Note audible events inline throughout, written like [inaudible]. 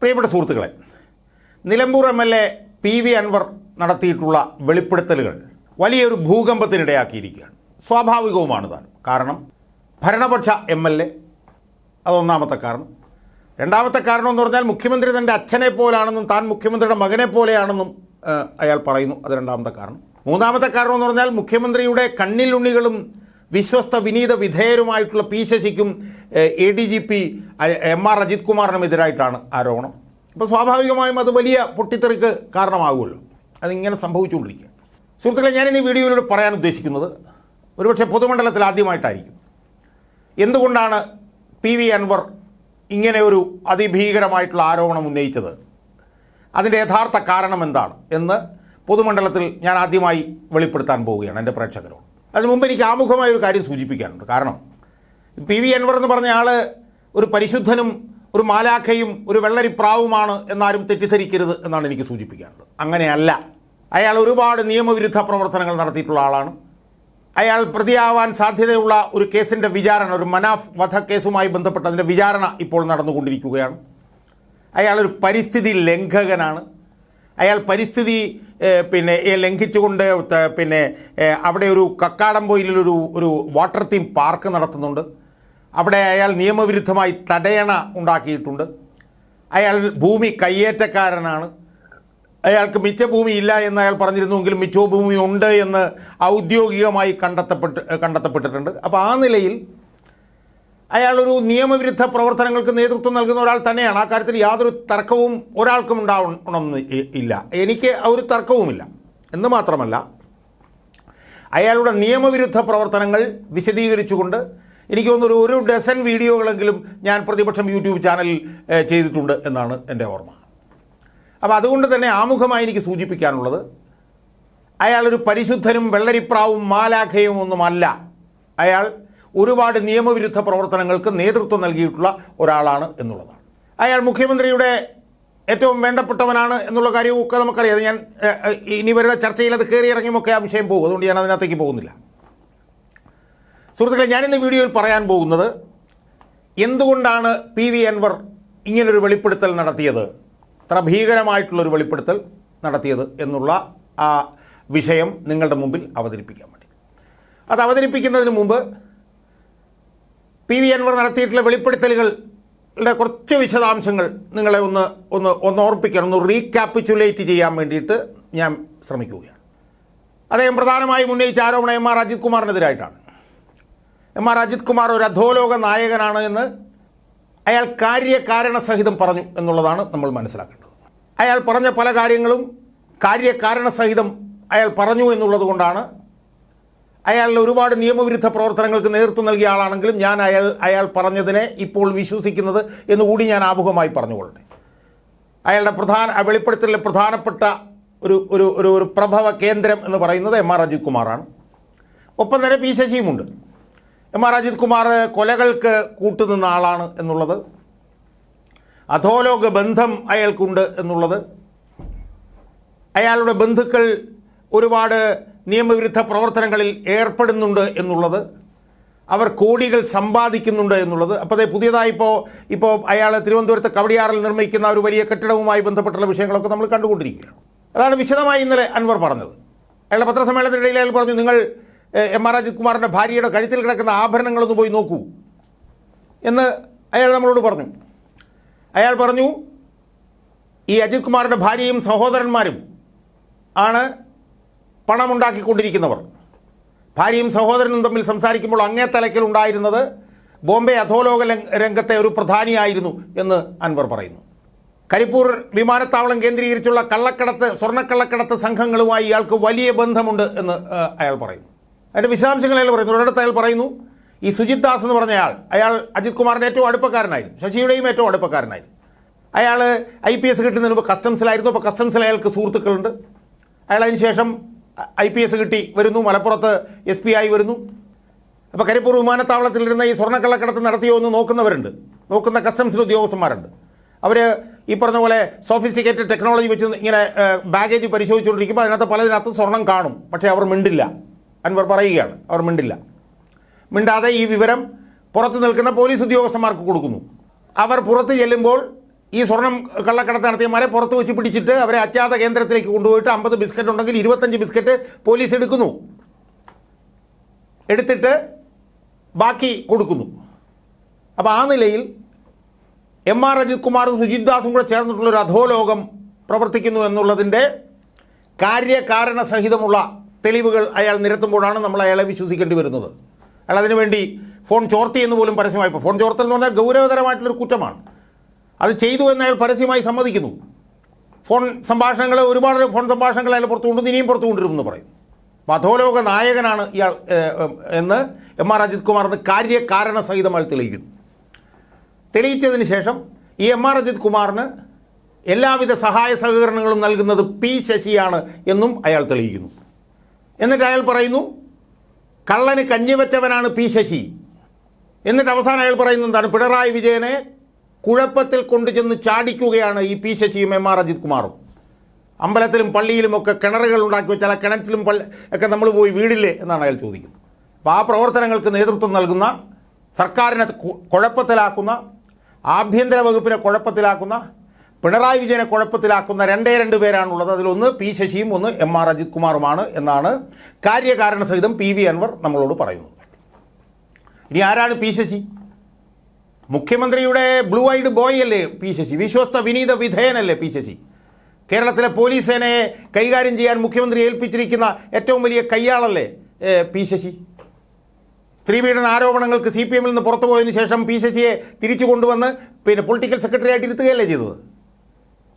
പ്രിയപ്പെട്ട സുഹൃത്തുക്കളെ Nilambur M L A P V Anwar നടത്തിയിട്ടുള്ള വെളിപ്പെടുത്തലുകൾ വലിയൊരു ഭൂകമ്പത്തിനിടയാക്കിയിരിക്കുകയാണ്. സ്വാഭാവികവുമാണ് താൻ കാരണം ഭരണപക്ഷ എം എൽ എ അതൊന്നാമത്തെ കാരണം. രണ്ടാമത്തെ കാരണം എന്ന് പറഞ്ഞാൽ മുഖ്യമന്ത്രി തന്റെ അച്ഛനെ പോലാണെന്നും താൻ മുഖ്യമന്ത്രിയുടെ മകനെ പോലെയാണെന്നും അയാൾ പറയുന്നു. അത് രണ്ടാമത്തെ കാരണം. മൂന്നാമത്തെ കാരണം എന്ന് പറഞ്ഞാൽ മുഖ്യമന്ത്രിയുടെ കണ്ണിലുണ്ണികളും വിശ്വസ്ത വിനീത വിധേയരുമായിട്ടുള്ള P ശശിക്കും A D G P M R Ajith കുമാറിനും എതിരായിട്ടാണ് ആരോപണം. അപ്പോൾ സ്വാഭാവികമായും അത് വലിയ പൊട്ടിത്തെറിക്ക് കാരണമാകുമല്ലോ അതിങ്ങനെ സംഭവിച്ചുകൊണ്ടിരിക്കുക സുഹൃത്തുക്കളെ ഞാനിന്ന് ഈ വീഡിയോയിലൂടെ പറയാൻ ഉദ്ദേശിക്കുന്നത് ഒരുപക്ഷെ പൊതുമണ്ഡലത്തിൽ ആദ്യമായിട്ടായിരിക്കും. എന്തുകൊണ്ടാണ് പി വി അൻവർ ഇങ്ങനെ ഒരു അതിഭീകരമായിട്ടുള്ള ആരോപണം ഉന്നയിച്ചത്? അതിന്റെ യഥാർത്ഥ കാരണം എന്താണ് എന്ന് പൊതുമണ്ഡലത്തിൽ ഞാൻ ആദ്യമായി വെളിപ്പെടുത്താൻ പോവുകയാണ് എന്റെ പ്രേക്ഷകരോട്. അതിന് മുമ്പ് എനിക്ക് ആമുഖമായ ഒരു കാര്യം സൂചിപ്പിക്കാനുണ്ട്. കാരണം പി വി അൻവർ എന്ന് പറഞ്ഞ ആൾ ഒരു പരിശുദ്ധനും ഒരു മാലാഖയും ഒരു വെള്ളരിപ്രാവുമാണ് എന്നാരും തെറ്റിദ്ധരിക്കരുത് എന്നാണ് എനിക്ക് സൂചിപ്പിക്കാനുള്ളത്. അങ്ങനെയല്ല. അയാൾ ഒരുപാട് നിയമവിരുദ്ധ പ്രവർത്തനങ്ങൾ നടത്തിയിട്ടുള്ള ആളാണ്. അയാൾ പ്രതിയാവാൻ സാധ്യതയുള്ള ഒരു കേസിന്റെ വിചാരണ ഒരു മനാഫ് വധക്കേസുമായി ബന്ധപ്പെട്ട് അതിന്റെ വിചാരണ ഇപ്പോൾ നടന്നുകൊണ്ടിരിക്കുകയാണ്. അയാളൊരു പരിസ്ഥിതി ലംഘകനാണ്. അയാൾ പരിസ്ഥിതി പിന്നെ ലംഘിച്ചുകൊണ്ട് പിന്നെ അവിടെ ഒരു കക്കാടംപൊയിലൊരു ഒരു വാട്ടർ തീം പാർക്ക് നടത്തുന്നുണ്ട്. അവിടെ അയാൾ നിയമവിരുദ്ധമായി തടയണ ഉണ്ടാക്കിയിട്ടുണ്ട്. അയാൾ ഭൂമി കയ്യേറ്റക്കാരനാണ്. അയാൾക്ക് മിച്ച ഭൂമി ഇല്ല എന്ന് അയാൾ പറഞ്ഞിരുന്നുവെങ്കിലും മിച്ചോ ഭൂമി ഉണ്ട് എന്ന് ഔദ്യോഗികമായി കണ്ടെത്തപ്പെട്ട് കണ്ടെത്തപ്പെട്ടിട്ടുണ്ട്. അപ്പോൾ ആ നിലയിൽ അയാൾ ഒരു നിയമവിരുദ്ധ പ്രവർത്തനങ്ങൾക്ക് നേതൃത്വം നൽകുന്ന ഒരാൾ തന്നെയാണ്. ആ കാര്യത്തിൽ യാതൊരു തർക്കവും ഒരാൾക്കും ഉണ്ടാവണമെന്ന് ഇല്ല. എനിക്ക് ഒരു തർക്കവുമില്ല. എന്ന് മാത്രമല്ല അയാളുടെ നിയമവിരുദ്ധ പ്രവർത്തനങ്ങൾ വിശദീകരിച്ചുകൊണ്ട് എനിക്ക് തോന്നുന്നു ഒരു ഡസൻ വീഡിയോകളെങ്കിലും ഞാൻ പ്രതിപക്ഷം യൂട്യൂബ് ചാനലിൽ ചെയ്തിട്ടുണ്ട് എന്നാണ് എന്റെ ഓർമ്മ. അപ്പോൾ അതുകൊണ്ട് തന്നെ ആമുഖമായി എനിക്ക് സൂചിപ്പിക്കാനുള്ളത് അയാളൊരു പരിശുദ്ധനും വെള്ളരിപ്രാവും മാലാഖയും ഒന്നുമല്ല. അയാൾ ഒരുപാട് നിയമവിരുദ്ധ പ്രവർത്തനങ്ങൾക്ക് നേതൃത്വം നൽകിയിട്ടുള്ള ഒരാളാണ് എന്നുള്ളതാണ്. അയാൾ മുഖ്യമന്ത്രിയുടെ ഏറ്റവും വേണ്ടപ്പെട്ടവനാണ് എന്നുള്ള കാര്യവും ഒക്കെ നമുക്കറിയാം ഞാൻ ഇനി വരുന്ന ചർച്ചയിൽ അത് കയറി ഇറങ്ങിയുമൊക്കെ ആ വിഷയം പോകും അതുകൊണ്ട് ഞാൻ അതിനകത്തേക്ക് പോകുന്നില്ല. സുഹൃത്തുക്കളെ ഞാനിന്ന് വീഡിയോയിൽ പറയാൻ പോകുന്നത് എന്തുകൊണ്ടാണ് പി വി അൻവർ ഇങ്ങനൊരു വെളിപ്പെടുത്തൽ നടത്തിയത്? ഇത്ര ഭീകരമായിട്ടുള്ളൊരു വെളിപ്പെടുത്തൽ നടത്തിയത് എന്നുള്ള ആ വിഷയം നിങ്ങളുടെ മുമ്പിൽ അവതരിപ്പിക്കാൻ വേണ്ടി. അത് അവതരിപ്പിക്കുന്നതിന് മുമ്പ് പി വി അൻവർ നടത്തിയിട്ടുള്ള വെളിപ്പെടുത്തലുകളുടെ കുറച്ച് വിശദാംശങ്ങൾ നിങ്ങളെ ഒന്ന് ഒന്ന് ഒന്ന് ഓർപ്പിക്കാൻ ഒന്ന് റീക്യാപ്പിച്ചുലേറ്റ് ചെയ്യാൻ വേണ്ടിയിട്ട് ഞാൻ ശ്രമിക്കുകയാണ്. അദ്ദേഹം പ്രധാനമായും ഉന്നയിച്ച ആരോപണം എം ആർ അജിത് കുമാറിനെതിരായിട്ടാണ്. എം ആർ അജിത് കുമാർ ഒരു അധോലോക നായകനാണ് എന്ന് അയാൾ കാര്യകാരണസഹിതം പറഞ്ഞു എന്നുള്ളതാണ് നമ്മൾ മനസ്സിലാക്കേണ്ടത്. അയാൾ പറഞ്ഞ പല കാര്യങ്ങളും കാര്യകാരണസഹിതം അയാൾ പറഞ്ഞു എന്നുള്ളത് കൊണ്ടാണ് അയാൾ ഒരുപാട് നിയമവിരുദ്ധ പ്രവർത്തനങ്ങൾക്ക് നേതൃത്വം നൽകിയ ആളാണെങ്കിലും ഞാൻ അയാൾ അയാൾ പറഞ്ഞതിനെ ഇപ്പോൾ വിശ്വസിക്കുന്നത് എന്നുകൂടി ഞാൻ ആമുഖമായി പറഞ്ഞുകൊള്ളട്ടെ. അയാളുടെ പ്രധാന വെളിപ്പെടുത്തലിലെ പ്രധാനപ്പെട്ട ഒരു ഒരു ഒരു ഒരു പ്രഭവ കേന്ദ്രം എന്ന് പറയുന്നത് എം ആർ അജിത് കുമാറാണ്. ഒപ്പം തന്നെ പി ശശിയുമുണ്ട്. എം ആർ അജിത് കുമാർ കൊലകൾക്ക് കൂട്ടുനിന്ന ആളാണ് എന്നുള്ളത്. അധോലോക ബന്ധം അയാൾക്കുണ്ട് എന്നുള്ളത്. അയാളുടെ ബന്ധുക്കൾ ഒരുപാട് നിയമവിരുദ്ധ പ്രവർത്തനങ്ങളിൽ ഏർപ്പെടുന്നുണ്ട് എന്നുള്ളത് അവർ കോടികൾ സമ്പാദിക്കുന്നുണ്ട് എന്നുള്ളത്. അപ്പോൾ അതേ പുതിയതായി ഇപ്പോൾ ഇപ്പോൾ അയാൾ തിരുവനന്തപുരത്ത് കവടിയാറിൽ നിർമ്മിക്കുന്ന ഒരു വലിയ കെട്ടിടവുമായി ബന്ധപ്പെട്ടുള്ള വിഷയങ്ങളൊക്കെ നമ്മൾ കണ്ടുകൊണ്ടിരിക്കുകയാണ്. അതാണ് വിശദമായി ഇന്നലെ അൻവർ പറഞ്ഞത്. അയാളുടെ പത്രസമ്മേളനത്തിനിടയിൽ അയാൾ പറഞ്ഞു നിങ്ങൾ എം ആർ അജിത് കുമാറിന്റെ ഭാര്യയുടെ കഴുത്തിൽ കിടക്കുന്ന ആഭരണങ്ങളൊന്ന് പോയി നോക്കൂ. എന്ന് അയാൾ നമ്മളോട് പറഞ്ഞു. അയാൾ പറഞ്ഞു ഈ അജിത് കുമാറിന്റെ ഭാര്യയും സഹോദരന്മാരും ആണ് പണമുണ്ടാക്കിക്കൊണ്ടിരിക്കുന്നവർ. ഭാര്യയും സഹോദരനും തമ്മിൽ സംസാരിക്കുമ്പോൾ അങ്ങേ തലയ്ക്കൽ ഉണ്ടായിരുന്നത് ബോംബെ അധോലോക രംഗത്തെ ഒരു പ്രധാനിയായിരുന്നു എന്ന് അൻവർ പറയുന്നു. കരിപ്പൂർ വിമാനത്താവളം കേന്ദ്രീകരിച്ചുള്ള കള്ളക്കടത്ത് സ്വർണക്കള്ളക്കടത്ത് സംഘങ്ങളുമായി ഇയാൾക്ക് വലിയ ബന്ധമുണ്ട് എന്ന് അയാൾ പറയുന്നു. അതിന്റെ വിശദാംശങ്ങൾ അയാൾ പറയുന്നു. ഒരിടത്ത് അയാൾ പറയുന്നു ഈ സുജിത് ദാസ് എന്ന് പറഞ്ഞയാൾ അയാൾ അജിത് കുമാറിന്റെ ഏറ്റവും അടുപ്പക്കാരനായിരുന്നു. ശശിയുടെയും ഏറ്റവും അടുപ്പക്കാരനായിരുന്നു. അയാൾ ഐ പി എസ് കിട്ടുന്നതിന് മുമ്പ് കസ്റ്റംസിലായിരുന്നു അപ്പോൾ കസ്റ്റംസിൽ അയാൾക്ക് സുഹൃത്തുക്കളുണ്ട്. അയാൾ അതിന് ശേഷം ഐ പി എസ് കിട്ടി വരുന്നു. മലപ്പുറത്ത് എസ് പി ആയി വരുന്നു. അപ്പോൾ കരിപ്പൂർ വിമാനത്താവളത്തിലിരുന്ന ഈ സ്വർണക്കള്ളക്കടത്ത് നടത്തിയോ എന്ന് നോക്കുന്നവരുണ്ട്. നോക്കുന്ന കസ്റ്റംസിന് ഉദ്യോഗസ്ഥന്മാരുണ്ട്. അവർ ഈ പറഞ്ഞ പോലെ സോഫിസ്റ്റിക്കേറ്റഡ് ടെക്നോളജി വെച്ച് ഇങ്ങനെ ബാഗേജ് പരിശോധിച്ചുകൊണ്ടിരിക്കുമ്പോൾ അതിനകത്ത് പലതിനകത്ത് സ്വർണം കാണും. പക്ഷേ അവർ മിണ്ടില്ല. അൻവർ പറയുകയാണ് അവർ മിണ്ടില്ല. മിണ്ടാതെ ഈ വിവരം പുറത്ത് നിൽക്കുന്ന പോലീസ് ഉദ്യോഗസ്ഥന്മാർക്ക് കൊടുക്കുന്നു. അവർ പുറത്ത് ചെല്ലുമ്പോൾ ഈ സ്വർണം കള്ളക്കടത്ത് നടത്തിയമാരെ പുറത്ത് വെച്ച് പിടിച്ചിട്ട് അവരെ അജ്ഞാത കേന്ദ്രത്തിലേക്ക് കൊണ്ടുപോയിട്ട് അമ്പത് ബിസ്ക്കറ്റ് ഉണ്ടെങ്കിൽ ഇരുപത്തഞ്ച് ബിസ്ക്കറ്റ് പോലീസ് എടുക്കുന്നു. എടുത്തിട്ട് ബാക്കി കൊടുക്കുന്നു. അപ്പോൾ ആ നിലയിൽ എം ആർ അജിത് കുമാറും സുജിത് ദാസും കൂടെ ചേർന്നിട്ടുള്ളൊരു അധോലോകം പ്രവർത്തിക്കുന്നു എന്നുള്ളതിന്റെ കാര്യകാരണ സഹിതമുള്ള തെളിവുകൾ അയാൾ നിരത്തുമ്പോഴാണ് നമ്മൾ അയാളെ വിശ്വസിക്കേണ്ടി വരുന്നത്. അയാൾ അതിനുവേണ്ടി ഫോൺ ചോർത്തി എന്ന് പോലും പരസ്യമായി ഫോൺ ചോർത്തൽ എന്ന് പറഞ്ഞാൽ ഗൗരവതരമായിട്ടുള്ളൊരു കുറ്റമാണ്. അത് ചെയ്തു എന്ന് അയാൾ പരസ്യമായി സമ്മതിക്കുന്നു. ഫോൺ സംഭാഷണങ്ങൾ ഒരുപാട് ഫോൺ സംഭാഷണങ്ങൾ അയാൾ പുറത്തു കൊണ്ടുവന്ന് ഇനിയും പുറത്തു കൊണ്ടുവരുമെന്ന് പറയുന്നു. അധോലോക നായകനാണ് ഇയാൾ എന്ന് എം ആർ അജിത് കുമാർ എന്ന് കാര്യകാരണ സഹിതമായി തെളിയിക്കുന്നു. തെളിയിച്ചതിന് ശേഷം ഈ എം ആർ അജിത് കുമാറിന് എല്ലാവിധ സഹായ സഹകരണങ്ങളും നൽകുന്നത് പി ശശിയാണ് എന്നും അയാൾ തെളിയിക്കുന്നു. എന്നിട്ട് അയാൾ പറയുന്നു കള്ളന് കഞ്ഞിവെച്ചവനാണ് പി ശശി. എന്നിട്ട് അവസാനം അയാൾ പറയുന്നത് എന്താണ് പിണറായി വിജയനെ കുഴപ്പത്തിൽ കൊണ്ടുചെന്ന് ചാടിക്കുകയാണ് ഈ പി ശശിയും എം ആർ അജിത് കുമാറും. അമ്പലത്തിലും പള്ളിയിലും ഒക്കെ കിണറുകൾ ഉണ്ടാക്കി വെച്ചാൽ ആ കിണറ്റിലും പള്ളി ഒക്കെ നമ്മൾ പോയി വീടില്ലേ എന്നാണ് അയാൾ ചോദിക്കുന്നത്. അപ്പോൾ ആ പ്രവർത്തനങ്ങൾക്ക് നേതൃത്വം നൽകുന്ന സർക്കാരിനെ കുഴപ്പത്തിലാക്കുന്ന ആഭ്യന്തര വകുപ്പിനെ കുഴപ്പത്തിലാക്കുന്ന പിണറായി വിജയനെ കുഴപ്പത്തിലാക്കുന്ന രണ്ടേ രണ്ട് പേരാണുള്ളത്. അതിലൊന്ന് പി ശശിയും ഒന്ന് എം ആർ അജിത് കുമാറുമാണ് എന്നാണ് കാര്യകാരണ സഹിതം പി വി അൻവർ നമ്മളോട് പറയുന്നത്. ഇനി ആരാണ് പി ശശി? മുഖ്യമന്ത്രിയുടെ ബ്ലൂ ഐഡ് ബോയ് അല്ലേ പി ശശി? വിശ്വസ്ത വിനീത വിധേയനല്ലേ പി ശശി? കേരളത്തിലെ പോലീസ് സേനയെ കൈകാര്യം ചെയ്യാൻ മുഖ്യമന്ത്രി ഏൽപ്പിച്ചിരിക്കുന്ന ഏറ്റവും വലിയ കയ്യാളല്ലേ പി ശശി? സ്ത്രീപീഡന ആരോപണങ്ങൾക്ക് സി പി എമ്മിൽ നിന്ന് പുറത്തു പോയതിനു ശേഷം പി ശശിയെ തിരിച്ചു കൊണ്ടുവന്ന് പിന്നെ പൊളിറ്റിക്കൽ സെക്രട്ടറി ആയിട്ട് ഇരുത്തുകയല്ലേ ചെയ്തത്?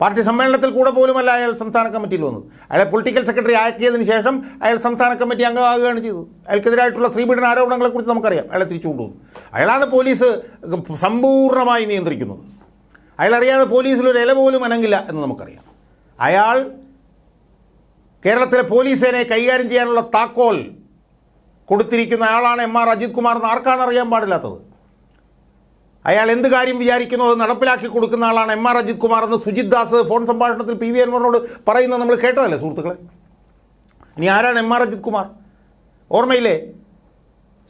പാർട്ടി സമ്മേളനത്തിൽ കൂടെ പോലുമല്ല അയാൾ സംസ്ഥാന കമ്മിറ്റിയിൽ വന്നത്. അയാളെ പൊളിറ്റിക്കൽ സെക്രട്ടറി ആക്കിയതിന് ശേഷം അയാൾ സംസ്ഥാന കമ്മിറ്റി അംഗമാകുകയാണ് ചെയ്തത്. അയാൾക്കെതിരായിട്ടുള്ള ശ്രീപീഠന ആരോപണങ്ങളെക്കുറിച്ച് നമുക്കറിയാം. അയാളെ തിരിച്ചു കൊണ്ടുവന്നു. അയാളാണ് പോലീസ് സമ്പൂർണമായി നിയന്ത്രിക്കുന്നത്. അയാളറിയാതെ പോലീസിലൊരു ഇല പോലും അനങ്ങില്ല എന്ന് നമുക്കറിയാം. അയാൾ കേരളത്തിലെ പോലീസ് സേനയെ കൈകാര്യം ചെയ്യാനുള്ള താക്കോൽ കൊടുത്തിരിക്കുന്ന ആളാണ് എം ആർ അജിത് കുമാർ എന്ന് ആർക്കാണ് അറിയാൻ പാടില്ലാത്തത്? അയാൾ എന്ത് കാര്യം വിചാരിക്കുന്നു? അത് നടപ്പിലാക്കി കൊടുക്കുന്ന ആളാണ് എം ആർ അജിത് കുമാർ എന്ന് സുജിത് ദാസ് ഫോൺ സംഭാഷണത്തിൽ പി വി അൻവറിനോട് പറയുന്നത് നമ്മൾ കേട്ടതല്ലേ സുഹൃത്തുക്കളെ? ഇനി ആരാണ് എം ആർ അജിത് കുമാർ? ഓർമ്മയില്ലേ?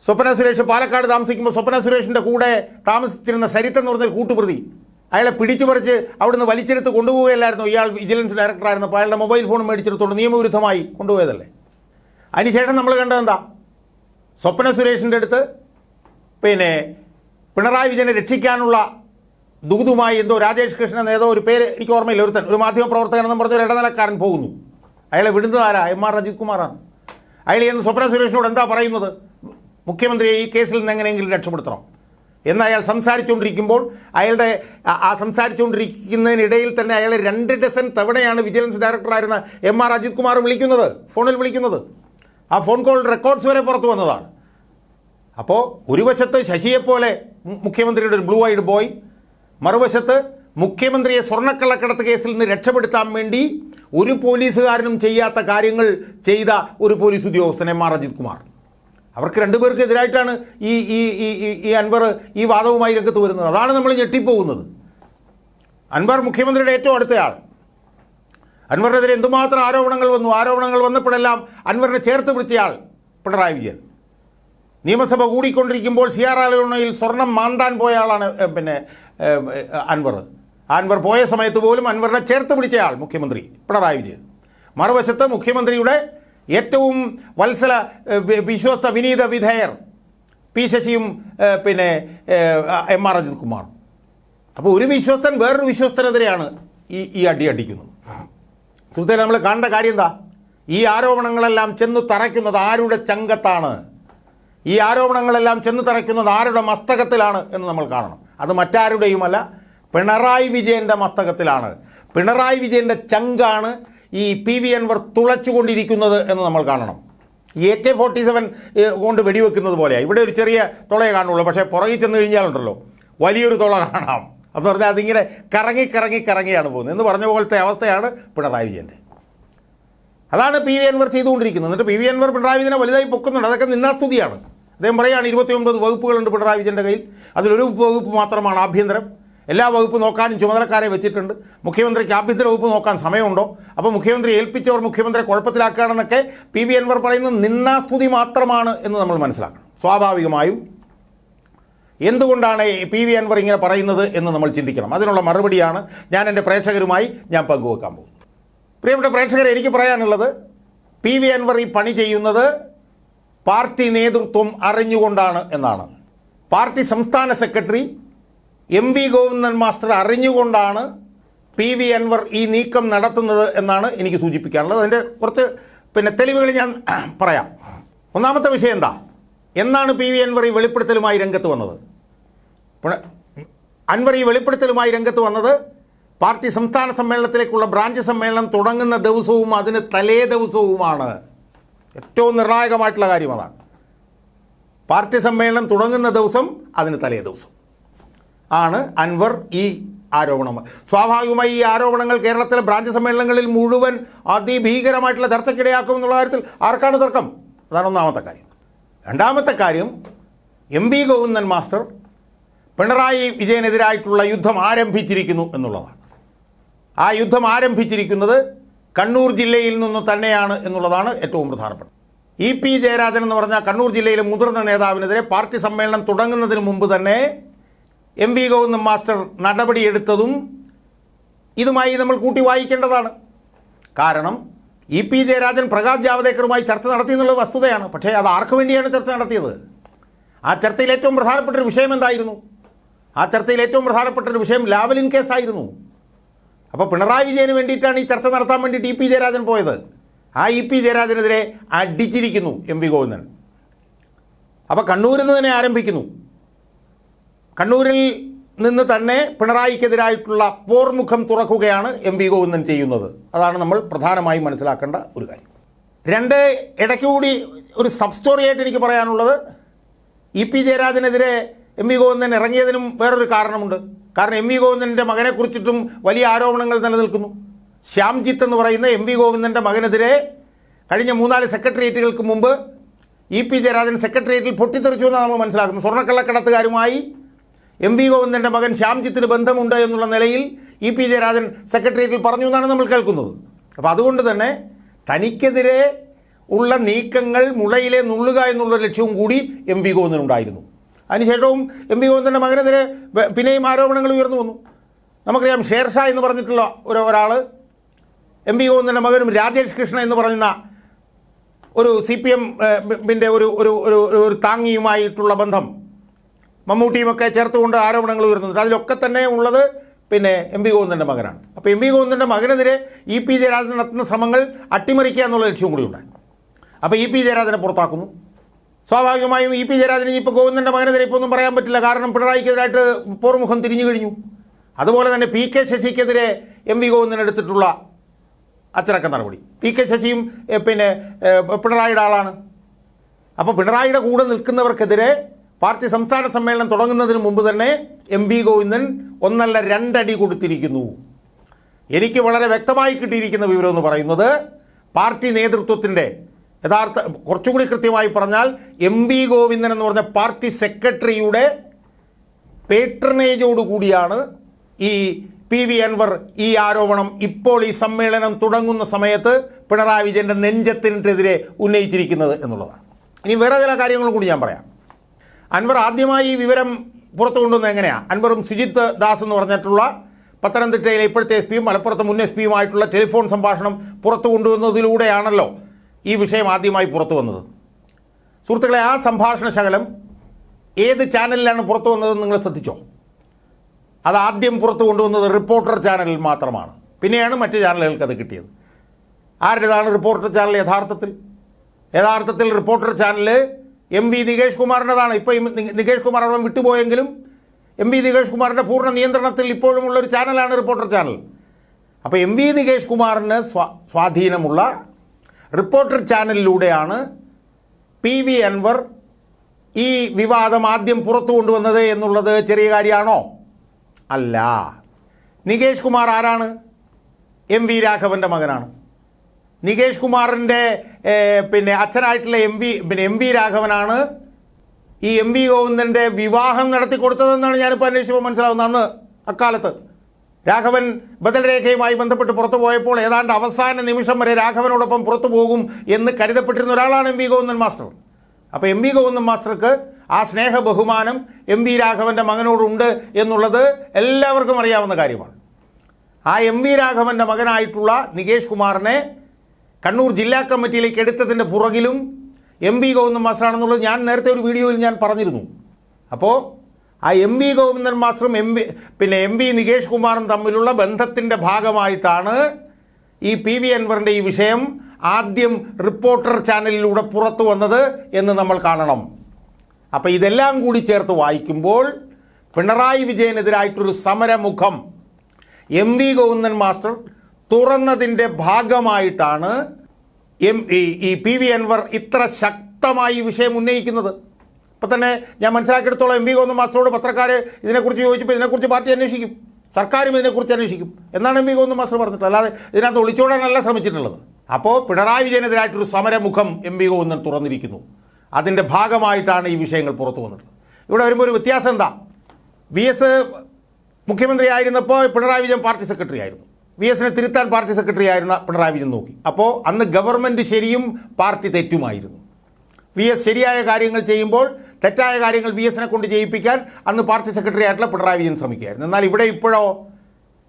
സ്വപ്ന സുരേഷ് പാലക്കാട് താമസിക്കുമ്പോൾ സ്വപ്ന സുരേഷിന്റെ കൂടെ താമസിച്ചിരുന്ന സരിത്ത് എന്ന് പറഞ്ഞൊരു കൂട്ടുപ്രതി. അയാളെ പിടിച്ചു പറിച്ച് അവിടുന്ന് വലിച്ചെടുത്ത് കൊണ്ടുപോവുകയല്ലായിരുന്നു. ഇയാൾ വിജിലൻസ് ഡയറക്ടറായിരുന്നപ്പോൾ അയാളുടെ മൊബൈൽ ഫോൺ മേടിച്ചെടുത്തോണ്ട് നിയമവിരുദ്ധമായി കൊണ്ടുപോയതല്ലേ? അതിനുശേഷം നമ്മൾ കണ്ടതെന്താ? സ്വപ്ന സുരേഷിന്റെ അടുത്ത് പിന്നെ പിണറായി വിജയനെ രക്ഷിക്കാനുള്ള ദുഗുതുമായി എന്തോ രാജേഷ് കൃഷ്ണൻ ഏതോ ഒരു പേര് എനിക്ക് ഓർമ്മയില്ല. ഒരുത്തൻ ഒരു മാധ്യമ പ്രവർത്തകൻ എന്ന് പറഞ്ഞ ഒരു ഇടനിലക്കാരൻ പോകുന്നു. അയാളെ വിടുന്നതാരാ? എം ആർ അജിത് കുമാറാണ്. അയാൾ എന്ന് സ്വപ്ന സുരേഷിനോട് എന്താ പറയുന്നത്? മുഖ്യമന്ത്രിയെ ഈ കേസിൽ നിന്ന് എങ്ങനെയെങ്കിലും രക്ഷപ്പെടുത്തണം. എന്ന് അയാൾ സംസാരിച്ചുകൊണ്ടിരിക്കുമ്പോൾ അയാളുടെ ആ- സംസാരിച്ചുകൊണ്ടിരിക്കുന്നതിനിടയിൽ തന്നെ അയാളെ രണ്ട് ഡസൻ തവണയാണ് വിജിലൻസ് ഡയറക്ടറായിരുന്ന എം ആർ അജിത് കുമാർ വിളിക്കുന്നത് ഫോണിൽ വിളിക്കുന്നത്. ആ ഫോൺ കോൾ റെക്കോർഡ്സ് വരെ പുറത്തു വന്നതാണ്. അപ്പോൾ ഒരു വശത്ത് ശശിയെപ്പോലെ മുഖ്യമന്ത്രിയുടെ ഒരു ബ്ലൂ ഐഡ് ബോയ്. മറുവശത്ത് മുഖ്യമന്ത്രിയെ സ്വർണക്കള്ളക്കടത്ത് കേസിൽ നിന്ന് രക്ഷപ്പെടുത്താൻ വേണ്ടി ഒരു പോലീസുകാരനും ചെയ്യാത്ത കാര്യങ്ങൾ ചെയ്ത ഒരു പോലീസ് ഉദ്യോഗസ്ഥൻ എം ആർ അജിത് കുമാർ. അവർക്ക് രണ്ടുപേർക്ക് എതിരായിട്ടാണ് ഈ ഈ ഈ ഈ- ഈ അൻവർ ഈ വാദവുമായി രംഗത്ത് വരുന്നത്. അതാണ് നമ്മൾ ഞെട്ടിപ്പോകുന്നത്. അൻവർ മുഖ്യമന്ത്രിയുടെ ഏറ്റവും അടുത്തയാൾ. അൻവറിനെതിരെ എന്തുമാത്രം ആരോപണങ്ങൾ വന്നു? ആരോപണങ്ങൾ വന്നപ്പോഴെല്ലാം അൻവറിനെ ചേർത്ത് പിടിച്ചയാൾ പിണറായി വിജയൻ. നിയമസഭ കൂടിക്കൊണ്ടിരിക്കുമ്പോൾ സി ആർ ആലോണയിൽ സ്വർണം മാന്താൻ പോയ ആളാണ് പിന്നെ അൻവർ. അൻവർ പോയ സമയത്ത് പോലും അൻവറിനെ ചേർത്ത് പിടിച്ചയാൾ മുഖ്യമന്ത്രി പിണറായി വിജയൻ. മറുവശത്ത് മുഖ്യമന്ത്രിയുടെ ഏറ്റവും വത്സല വിശ്വസ്ത വിനീത വിധേയർ പി ശശിയും പിന്നെ എം ആർ അജിത് കുമാർ അപ്പോൾ ഒരു വിശ്വസ്തൻ വേറൊരു വിശ്വസ്തനെതിരെയാണ് ഈ ഈ അടി അടിക്കുന്നത്. സുഹൃത്തുക്കളെ നമ്മൾ കാണേണ്ട കാര്യം എന്താ? ഈ ആരോപണങ്ങളെല്ലാം ചെന്നു തറയ്ക്കുന്നത് ആരുടെ ചങ്കത്താണ്? ഈ ആരോപണങ്ങളെല്ലാം ചെന്ന് തറയ്ക്കുന്നത് ആരുടെ മസ്തകത്തിലാണ് എന്ന് നമ്മൾ കാണണം. അത് മറ്റാരുടെയുമല്ല പിണറായി വിജയന്റെ മസ്തകത്തിലാണ്. പിണറായി വിജയന്റെ ചങ്കാണ് ഈ പി വി അൻവർ തുളച്ചുകൊണ്ടിരിക്കുന്നത് എന്ന് നമ്മൾ കാണണം. എ കെ ഫോർട്ടി സെവൻ കൊണ്ട് വെടിവെക്കുന്നത് പോലെയാണ് ഇവിടെ ഒരു ചെറിയ തുളയെ കാണുള്ളൂ പക്ഷേ പുറകിൽ ചെന്ന് കഴിഞ്ഞാലുണ്ടല്ലോ. വലിയൊരു തുള കാണാം. എന്ന് പറഞ്ഞാൽ അതിങ്ങനെ കറങ്ങി കറങ്ങി കറങ്ങിയാണ് പോകുന്നത്. എന്ന് പറഞ്ഞ പോലത്തെ അവസ്ഥയാണ് പിണറായി വിജയന്റെ അതാണ് പി വി അൻവർ ചെയ്തുകൊണ്ടിരിക്കുന്നത്. എന്നിട്ട് പി വി അൻവർ പിണറായി വിജയനെ വലുതായി പൊക്കുന്നുണ്ട്. അതൊക്കെ നിന്നാസ്തുതിയാണ് അദ്ദേഹം പറയുകയാണ് ഇരുപത്തിയൊമ്പത് വകുപ്പുകളുണ്ട് പിണറായി വിജയന്റെ കയ്യിൽ. അതിലൊരു വകുപ്പ് മാത്രമാണ് ആഭ്യന്തരം. എല്ലാ വകുപ്പ് നോക്കാനും ചുമതലക്കാരെ വെച്ചിട്ടുണ്ട്. മുഖ്യമന്ത്രിക്ക് ആഭ്യന്തര വകുപ്പ് നോക്കാൻ സമയമുണ്ടോ? അപ്പോൾ മുഖ്യമന്ത്രി ഏൽപ്പിച്ചവർ മുഖ്യമന്ത്രിയെ കുഴപ്പത്തിലാക്കുകയാണെന്നൊക്കെ പി വി അൻവർ പറയുന്നത് നിന്നാസ്തുതി മാത്രമാണ് എന്ന് നമ്മൾ മനസ്സിലാക്കണം. സ്വാഭാവികമായും എന്തുകൊണ്ടാണ് പി വി അൻവർ ഇങ്ങനെ പറയുന്നത് എന്ന് നമ്മൾ ചിന്തിക്കണം. അതിനുള്ള മറുപടിയാണ് ഞാൻ എന്റെ പ്രേക്ഷകരുമായി ഞാൻ പങ്കുവെക്കാൻ പോകുന്നത്. പ്രിയപ്പെട്ട പ്രേക്ഷകരെ എനിക്ക് പറയാനുള്ളത് പി വി അൻവർ ഈ പണി ചെയ്യുന്നത് പാർട്ടി നേതൃത്വം അറിഞ്ഞുകൊണ്ടാണ് എന്നാണ്. പാർട്ടി സംസ്ഥാന secretary M V Govindan master അറിഞ്ഞുകൊണ്ടാണ് P V Anwar ഈ നീക്കം നടത്തുന്നത് എന്നാണ് എനിക്ക് സൂചിപ്പിക്കാനുള്ളത്. അതിന്റെ കുറച്ച് പിന്നെ തെളിവുകൾ ഞാൻ [clears throat] പറയാം. ഒന്നാമത്തെ വിഷയം എന്താ? എന്നാണ് പി വി അൻവർ ഈ വെളിപ്പെടുത്തലുമായി രംഗത്ത് വന്നത്? അൻവർ ഈ വെളിപ്പെടുത്തലുമായി രംഗത്ത് വന്നത് പാർട്ടി സംസ്ഥാന സമ്മേളനത്തിലേക്കുള്ള ബ്രാഞ്ച് സമ്മേളനം തുടങ്ങുന്ന ദിവസവും അതിന് തലേ ദിവസവുമാണ്. ഏറ്റവും നിർണായകമായിട്ടുള്ള കാര്യം അതാണ്. പാർട്ടി സമ്മേളനം തുടങ്ങുന്ന ദിവസം അതിന് തലേ ദിവസം ആണ് അൻവർ ഈ ആരോപണം. സ്വാഭാവികമായി ഈ ആരോപണങ്ങൾ കേരളത്തിലെ ബ്രാഞ്ച് സമ്മേളനങ്ങളിൽ മുഴുവൻ അതിഭീകരമായിട്ടുള്ള ചർച്ചയ്ക്കിടയാക്കും എന്നുള്ള കാര്യത്തിൽ ആർക്കാണ് തർക്കം? അതാണ് ഒന്നാമത്തെ കാര്യം. രണ്ടാമത്തെ കാര്യം M V Govindan master Pinarayi വിജയനെതിരായിട്ടുള്ള യുദ്ധം ആരംഭിച്ചിരിക്കുന്നു എന്നുള്ളതാണ്. ആ യുദ്ധം ആരംഭിച്ചിരിക്കുന്നത് കണ്ണൂർ ജില്ലയിൽ നിന്ന് തന്നെയാണ് എന്നുള്ളതാണ് ഏറ്റവും പ്രധാനപ്പെട്ടത്. ഇ പി ജയരാജൻ എന്ന് പറഞ്ഞ കണ്ണൂർ ജില്ലയിലെ മുതിർന്ന നേതാവിനെതിരെ പാർട്ടി സമ്മേളനം തുടങ്ങുന്നതിന് മുമ്പ് തന്നെ എം വി ഗോവിന്ദൻ മാസ്റ്റർ നടപടിയെടുത്തതും ഇതുമായി നമ്മൾ കൂട്ടി വായിക്കേണ്ടതാണ്. കാരണം ഇ പി ജയരാജൻ പ്രകാശ് ജാവദേക്കറുമായി ചർച്ച നടത്തി എന്നുള്ള വസ്തുതയാണ്. പക്ഷേ അത് ആർക്കു വേണ്ടിയാണ് ചർച്ച നടത്തിയത്? ആ ചർച്ചയിൽ ഏറ്റവും പ്രധാനപ്പെട്ടൊരു വിഷയം എന്തായിരുന്നു? ആ ചർച്ചയിൽ ഏറ്റവും പ്രധാനപ്പെട്ട ഒരു വിഷയം ലാവലിൻ കേസായിരുന്നു. അപ്പോൾ പിണറായി വിജയന് വേണ്ടിയിട്ടാണ് ഈ ചർച്ച നടത്താൻ വേണ്ടിയിട്ട് ഇ പി ജയരാജൻ പോയത്. ആ ഇ പി ജയരാജനെതിരെ അടിച്ചിരിക്കുന്നു എം വി ഗോവിന്ദൻ. അപ്പോൾ കണ്ണൂരിൽ നിന്ന് തന്നെ ആരംഭിക്കുന്നു. കണ്ണൂരിൽ നിന്ന് തന്നെ പിണറായിക്കെതിരായിട്ടുള്ള പോർമുഖം തുറക്കുകയാണ് എം വി ഗോവിന്ദൻ ചെയ്യുന്നത്. അതാണ് നമ്മൾ പ്രധാനമായും മനസ്സിലാക്കേണ്ട ഒരു കാര്യം. രണ്ട് ഇടയ്ക്ക് കൂടി ഒരു സബ് സ്റ്റോറിയായിട്ട് എനിക്ക് പറയാനുള്ളത്. ഇ പി ജയരാജനെതിരെ എം വി ഗോവിന്ദൻ ഇറങ്ങിയതിനും വേറൊരു കാരണമുണ്ട്. കാരണം എം വി ഗോവിന്ദന്റെ മകനെക്കുറിച്ചിട്ടും വലിയ ആരോപണങ്ങൾ നിലനിൽക്കുന്നു. ശ്യാംജിത്ത് എന്ന് പറയുന്ന എം വി ഗോവിന്ദന്റെ മകനെതിരെ കഴിഞ്ഞ മൂന്നാൽ സെക്രട്ടേറിയറ്റുകൾക്ക് മുമ്പ് ഇ പി ജയരാജൻ സെക്രട്ടേറിയറ്റിൽ പൊട്ടിത്തെറിച്ചു എന്നാണ് നമ്മൾ മനസ്സിലാക്കുന്നത്. സ്വർണക്കള്ളക്കടത്തുകാരുമായി എം വി ഗോവിന്ദന്റെ മകൻ ശ്യാംജിത്തിന് ബന്ധമുണ്ട് എന്നുള്ള നിലയിൽ ഇ പി ജയരാജൻ സെക്രട്ടേറിയറ്റിൽ പറഞ്ഞു എന്നാണ് നമ്മൾ കേൾക്കുന്നത്. അപ്പോൾ അതുകൊണ്ട് തന്നെ തനിക്കെതിരെ ഉള്ള നീക്കങ്ങൾ മുളയിലെ നുള്ളുക എന്നുള്ള ലക്ഷ്യവും കൂടി എം വി ഗോവിന്ദനുണ്ടായിരുന്നു. അതിനുശേഷവും എം വി ഗോവിന്ദന്റെ മകനെതിരെ പിന്നെയും ആരോപണങ്ങൾ ഉയർന്നു വന്നു. നമുക്കറിയാം ഷേർഷാ എന്ന് പറഞ്ഞിട്ടുള്ള ഒരു ഒരാൾ എം വി ഗോവിന്ദന്റെ മകനും രാജേഷ് കൃഷ്ണ എന്ന് പറയുന്ന ഒരു സി പി എം ഒരു ഒരു ഒരു ഒരു താങ്ങിയുമായിട്ടുള്ള ബന്ധം. മമ്മൂട്ടിയുമൊക്കെ ചേർത്തുകൊണ്ട് ആരോപണങ്ങൾ ഉയർന്നുണ്ട് അതിലൊക്കെ തന്നെ ഉള്ളത് പിന്നെ എം പി ഗോവിന്ദന്റെ മകനാണ്. അപ്പോൾ എം പി ഗോവിന്ദന്റെ മകനെതിരെ ഇ പി ജയരാജൻ നടത്തുന്ന ശ്രമങ്ങൾ അട്ടിമറിക്കുക എന്നുള്ള ലക്ഷ്യവും കൂടി ഉണ്ടായി അപ്പോൾ ഇ പി ജയരാജനെ പുറത്താക്കുന്നു. സ്വാഭാവികമായും ഇ പി ജയരാജന് ഇപ്പോൾ ഗോവിന്ദന്റെ മകനെതിരെ ഇപ്പോൾ ഒന്നും പറയാൻ പറ്റില്ല. കാരണം പിണറായിക്കെതിരായിട്ട് പോർമുഖം തിരിഞ്ഞു കഴിഞ്ഞു. അതുപോലെ തന്നെ പി കെ ശശിക്കെതിരെ എം വി ഗോവിന്ദൻ എടുത്തിട്ടുള്ള അച്ചടക്ക നടപടി. പി കെ ശശിയും പിന്നെ പിണറായിയുടെ ആളാണ്. അപ്പോൾ പിണറായിയുടെ കൂടെ നിൽക്കുന്നവർക്കെതിരെ പാർട്ടി സംസ്ഥാന സമ്മേളനം തുടങ്ങുന്നതിന് മുമ്പ് തന്നെ എം വി ഗോവിന്ദൻ ഒന്നല്ല രണ്ടടി കൊടുത്തിരിക്കുന്നു. എനിക്ക് വളരെ വ്യക്തമായി കിട്ടിയിരിക്കുന്ന വിവരം എന്ന് പറയുന്നത് പാർട്ടി നേതൃത്വത്തിന്റെ യഥാർത്ഥ കുറച്ചുകൂടി കൃത്യമായി പറഞ്ഞാൽ എം വി ഗോവിന്ദൻ എന്ന് പറഞ്ഞ പാർട്ടി സെക്രട്ടറിയുടെ പേട്രനേജോട് കൂടിയാണ് ഈ പി വി അൻവർ ഈ ആരോപണം ഇപ്പോൾ ഈ സമ്മേളനം തുടങ്ങുന്ന സമയത്ത് പിണറായി വിജയന്റെ നെഞ്ചത്തിനെതിരെ ഉന്നയിച്ചിരിക്കുന്നത് എന്നുള്ളതാണ്. ഇനി വേറെ ചില കാര്യങ്ങൾ കൂടി ഞാൻ പറയാം. അൻവർ ആദ്യമായി ഈ വിവരം പുറത്തു കൊണ്ടുവന്നത് എങ്ങനെയാണ് അൻവറും സുജിത്ത് ദാസ് എന്ന് പറഞ്ഞിട്ടുള്ള പത്തനംതിട്ടയിലെ ഇപ്പോഴത്തെ എസ് പിയും മലപ്പുറത്തെ മുൻ എസ് പിയുമായിട്ടുള്ള ടെലിഫോൺ സംഭാഷണം പുറത്തു കൊണ്ടുവന്നതിലൂടെയാണല്ലോ. ഈ വിഷയം ആദ്യമായി പുറത്തു വന്നത്. സുഹൃത്തുക്കളെ ആ സംഭാഷണ ശകലം ഏത് ചാനലിലാണ് പുറത്തു വന്നതെന്ന് നിങ്ങൾ ശ്രദ്ധിച്ചോ? അത് ആദ്യം പുറത്തു കൊണ്ടുവന്നത് റിപ്പോർട്ടർ ചാനലിൽ മാത്രമാണ്. പിന്നെയാണ് മറ്റ് ചാനലുകൾക്ക് അത് കിട്ടിയത്. ആരുടേതാണ് റിപ്പോർട്ടർ ചാനൽ യഥാർത്ഥത്തിൽ? യഥാർത്ഥത്തിൽ reporter channel M V Nikesh കുമാറിന്റെതാണ്. ഇപ്പോൾ നികേഷ് കുമാർ അവിടെ വിട്ടുപോയെങ്കിലും എം വി നികേഷ് കുമാറിന്റെ പൂർണ നിയന്ത്രണത്തിൽ ഇപ്പോഴുമുള്ള ഒരു ചാനലാണ് റിപ്പോർട്ടർ ചാനൽ. അപ്പോൾ എം വി നികേഷ് കുമാറിന് സ്വാ സ്വാധീനമുള്ള റിപ്പോർട്ടർ ചാനലിലൂടെയാണ് പി വി അൻവർ ഈ വിവാദം ആദ്യം പുറത്തു കൊണ്ടുവന്നത് എന്നുള്ളത് ചെറിയ കാര്യമാണോ? അല്ല. നികേഷ് കുമാർ ആരാണ്? എം വി രാഘവന്റെ മകനാണ്. നികേഷ് കുമാറിന്റെ പിന്നെ അച്ഛനായിട്ടുള്ള എം വി പിന്നെ എം വി രാഘവനാണ് ഈ എം വി ഗോവിന്ദന്റെ വിവാഹം നടത്തി കൊടുത്തതെന്നാണ് ഞാനിപ്പോൾ അന്വേഷിച്ചപ്പോൾ മനസ്സിലാവുന്നത് അന്ന് അക്കാലത്ത്. രാഘവൻ ബദൽരേഖയുമായി ബന്ധപ്പെട്ട് പുറത്തു പോയപ്പോൾ ഏതാണ്ട് അവസാന നിമിഷം വരെ രാഘവനോടൊപ്പം പുറത്തു പോകും എന്ന് കരുതപ്പെട്ടിരുന്ന ഒരാളാണ് എം വി ഗോവിന്ദൻ മാസ്റ്റർ. അപ്പോൾ എം വി ഗോവിന്ദൻ മാസ്റ്റർക്ക് ആ സ്നേഹ ബഹുമാനം എം വി രാഘവന്റെ മകനോടുണ്ട് എന്നുള്ളത് എല്ലാവർക്കും അറിയാവുന്ന കാര്യമാണ്. ആ എം വി രാഘവന്റെ മകനായിട്ടുള്ള നികേഷ് കുമാറിനെ കണ്ണൂർ ജില്ലാ കമ്മിറ്റിയിലേക്ക് എടുത്തതിന്റെ പുറകിലും എം വി ഗോവിന്ദൻ മാസ്റ്ററാണെന്നുള്ളത് ഞാൻ നേരത്തെ ഒരു വീഡിയോയിൽ ഞാൻ പറഞ്ഞിരുന്നു. അപ്പോൾ ആ എം വി ഗോവിന്ദൻ മാസ്റ്ററും എം വി പിന്നെ എം വി നികേഷ് കുമാറും തമ്മിലുള്ള ബന്ധത്തിന്റെ ഭാഗമായിട്ടാണ് ഈ പി വി അൻവറിന്റെ ഈ വിഷയം ആദ്യം റിപ്പോർട്ടർ ചാനലിലൂടെ പുറത്തു വന്നത് എന്ന് നമ്മൾ കാണണം. അപ്പോൾ ഇതെല്ലാം കൂടി ചേർത്ത് വായിക്കുമ്പോൾ പിണറായി വിജയനെതിരായിട്ടൊരു സമരമുഖം എം വി ഗോവിന്ദൻ മാസ്റ്റർ തുറന്നതിന്റെ ഭാഗമായിട്ടാണ് എം ഈ പി വി അൻവർ ഇത്ര ശക്തമായി വിഷയം ഉന്നയിക്കുന്നത്. ഇപ്പം തന്നെ ഞാൻ മനസ്സിലാക്കിയെടുത്തോളം എം വി ഗോവിന്ദൻ മാസ്റ്ററോട് പത്രക്കാർ ഇതിനെക്കുറിച്ച് ചോദിച്ചപ്പോൾ ഇതിനെക്കുറിച്ച് പാർട്ടി അന്വേഷിക്കും. സർക്കാരും ഇതിനെക്കുറിച്ച് അന്വേഷിക്കും. എന്നാണ് എം വി ഗോവിന്ദൻ മാസ്റ്റർ പറഞ്ഞിട്ടുള്ളത്. അല്ലാതെ ഇതിനകത്ത് ഒളിച്ചോടാനല്ല ശ്രമിച്ചിട്ടുള്ളത്. അപ്പോൾ പിണറായി വിജയനെതിരായിട്ടൊരു സമരമുഖം എം വി ഗോവിന്ദൻ തുറന്നിരിക്കുന്നു. അതിന്റെ ഭാഗമായിട്ടാണ് ഈ വിഷയങ്ങൾ പുറത്തു വന്നിട്ടുള്ളത്. ഇവിടെ വരുമ്പോൾ ഒരു വ്യത്യാസം എന്താ? വി എസ് മുഖ്യമന്ത്രി ആയിരുന്നപ്പോൾ പിണറായി വിജയൻ പാർട്ടി സെക്രട്ടറി ആയിരുന്നു. വി എസിനെ തിരുത്താൻ പാർട്ടി സെക്രട്ടറി ആയിരുന്ന പിണറായി വിജയൻ നോക്കി. അപ്പോൾ അന്ന് ഗവൺമെന്റ് ശരിയും പാർട്ടി തെറ്റുമായിരുന്നു. വി എസ് ശരിയായ കാര്യങ്ങൾ ചെയ്യുമ്പോൾ തെറ്റായ കാര്യങ്ങൾ വി എസിനെ കൊണ്ട് ചെയ്യിപ്പിക്കാൻ അന്ന് പാർട്ടി സെക്രട്ടറി ആയിട്ടുള്ള പിണറായി വിജയൻ ശ്രമിക്കുകയായിരുന്നു. എന്നാൽ ഇവിടെ ഇപ്പോഴോ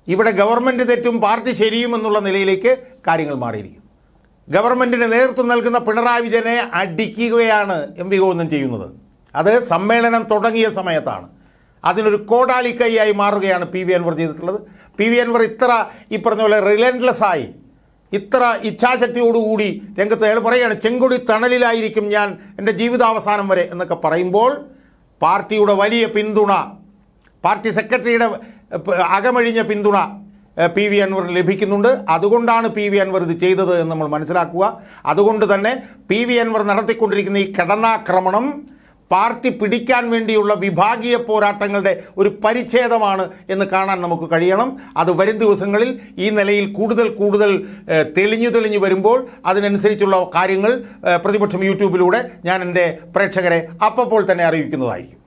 ഇവിടെ ഗവൺമെന്റ് തെറ്റും പാർട്ടി ശരിയും എന്നുള്ള നിലയിലേക്ക് കാര്യങ്ങൾ മാറിയിരിക്കുന്നു. ഗവൺമെന്റിന് നേതൃത്വം നൽകുന്ന പിണറായി വിജയനെ അടിക്കുകയാണ് എം വി ഗോവിന്ദൻ ചെയ്യുന്നത്. അത് സമ്മേളനം തുടങ്ങിയ സമയത്താണ്. അതിനൊരു കോടാലിക്കൈയായി മാറുകയാണ് പി വി അൻവർ ചെയ്തിട്ടുള്ളത്. പി വി അൻവർ ഇത്ര ഈ പറഞ്ഞ പോലെ റിലൻലെസ് ആയി ഇത്ര ഇച്ഛാശക്തിയോടുകൂടി രംഗത്ത് അയാൾ പറയുകയാണ് ചെങ്കൊടി തണലിലായിരിക്കും ഞാൻ എന്റെ ജീവിതാവസാനം വരെ എന്നൊക്കെ പറയുമ്പോൾ പാർട്ടിയുടെ വലിയ പിന്തുണ പാർട്ടി സെക്രട്ടറിയുടെ അകമഴിഞ്ഞ പിന്തുണ പി വി അൻവറിന് ലഭിക്കുന്നുണ്ട്. അതുകൊണ്ടാണ് പി വി അൻവർ ഇത് ചെയ്തത് എന്ന് നമ്മൾ മനസ്സിലാക്കുക. അതുകൊണ്ട് തന്നെ പി വി അൻവർ നടത്തിക്കൊണ്ടിരിക്കുന്ന ഈ കടന്നാക്രമണം പാർട്ടി പിടിക്കാൻ വേണ്ടിയുള്ള വിഭാഗീയ പോരാട്ടങ്ങളുടെ ഒരു പരിച്ഛേദമാണ് എന്ന് കാണാൻ നമുക്ക് കഴിയണം. അത് വരും ദിവസങ്ങളിൽ ഈ നിലയിൽ കൂടുതൽ കൂടുതൽ തെളിഞ്ഞു തെളിഞ്ഞു വരുമ്പോൾ അതിനനുസരിച്ചുള്ള കാര്യങ്ങൾ പ്രതിപക്ഷം യൂട്യൂബിലൂടെ ഞാൻ എന്റെ പ്രേക്ഷകരെ അപ്പോൾ തന്നെ അറിയിക്കുന്നതായിരിക്കും.